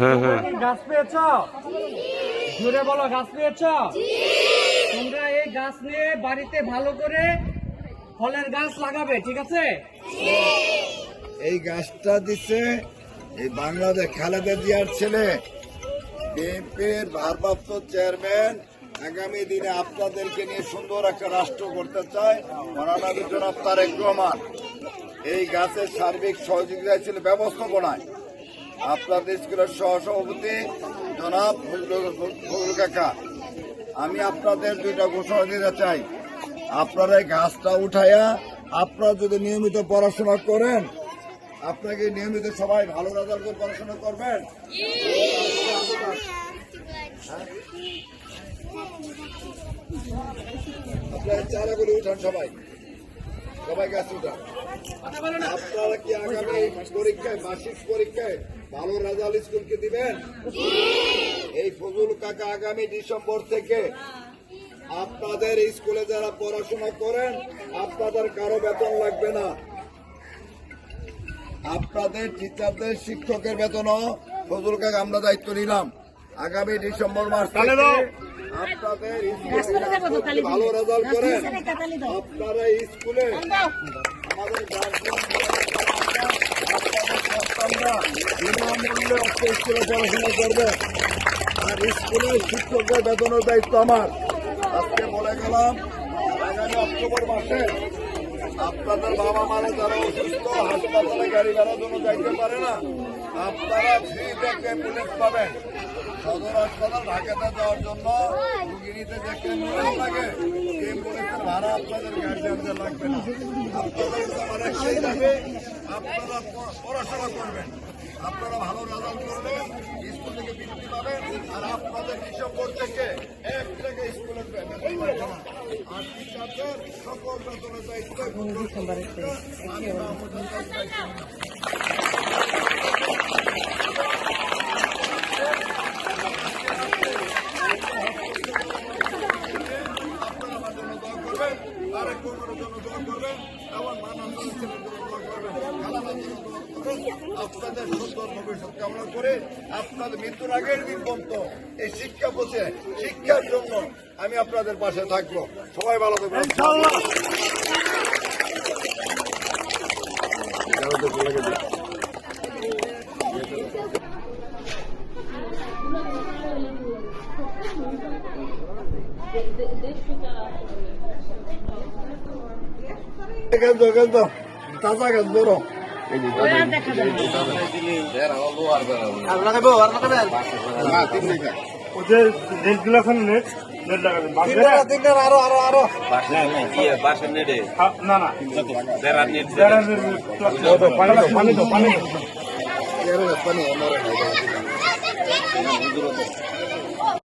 হ্যাঁ হ্যাঁ। গাছ পেয়েছ? জোরে বলো গাছ পেয়েছ? তোমরা এই গাছ নিয়ে বাড়িতে ভালো করে ফলের গাছ লাগাবে ঠিক আছে? এই গাছটা দিচ্ছে এই বাংলাদেশ খালেদা জিয়ার ছেলে। বিএনপির ভারপ্রাপ্ত চেয়ারম্যান। আগামী দিনে আপনাদেরকে নিয়ে সুন্দর একটা রাষ্ট্র করতে চায়। মহানবী জনাব তারেক রহমান। এই গাছের সার্বিক সহযোগিতা ছিল ব্যবস্থাপনায়। আপনাদের স্কুলের সহসভাপতি জনাব কাকা, আমি আপনাদের দুইটা ঘোষণা দিতে চাই। আপনারা গাছটা উঠাইয়া আপনারা যদি নিয়মিত পড়াশোনা করেন, আপনাকে নিয়মিত সবাই ভালো রেজাল্ট করে পড়াশোনা করবেন। আপনারা চারাগুলি উঠান সবাই। আপনারা কি আগামী পরীক্ষায় মাসিক পরীক্ষায় ভালো স্কুলকে দিবেন? এই ফজল কাকা আগামী ডিসেম্বর থেকে আপনাদের স্কুলে যারা পড়াশোনা করেন আপনাদের কারও বেতন লাগবে না। আপনাদের টিচারদের শিক্ষকের বেতনও ফজল কাকা আমরা দায়িত্ব নিলাম। আগামী ডিসেম্বর মাস আপনাদের স্কুলে ভালো রেজাল্ট করেন আপনারা স্কুলে আমাদের স্কুলে পড়াশোনা আর স্কুলের শিক্ষকদের বেতনের দায়িত্ব আমার আজকে বলে গেলাম আগামী অক্টোবর মাসে আপনাদের বাবা মারা যারা অসুস্থ হাসপাতালে গাড়ি ভাড়ার জন্য যাইতে পারে না আপনারা ফ্রি অ্যাম্বুলেন্স পাবেন সদর হাসপাতাল ঢাকাতে যাওয়ার জন্য রুগী নিতে যে অ্যাম্বুলেন্স লাগে সেই অ্যাম্বুলেন্সের ভাড়া আপনাদের গার্জিয়ানদের লাগবে আপনাদের আমার একটাই দাবি আপনারা পড়াশোনা করবেন। আপনারা ভালো রেজাল্ট করবেন, স্কুল থেকে বৃত্তি পাবেন, আর আপনাদের ডিসেম্বর থেকে এক থেকে স্কুলের। আর টিচারদের সকল দায়িত্ব মাহমুদুল হক দায়িত্ব নিলাম। আপনারা আমার জন্য দোয়া করবেন আরেক কর্মের জন্য দোয়া করবেন আপনাদের সুন্দর ভবিষ্যৎ কামনা করে আপনাদের মৃত্যুর আগের দিন পর্যন্ত এই শিক্ষা পথে শিক্ষার জন্য আমি আপনাদের পাশে থাকব সবাই ভালো থাকবেন গাছ দাও, গাছ দাও। তাজা গাছ বড় ওদের এখন নেট নেট লাগাবেন তিনটা তিনটা আরও আরও আরও না না বেড়ার নেট যারা পানি তো পানি পানি তো পানি আমার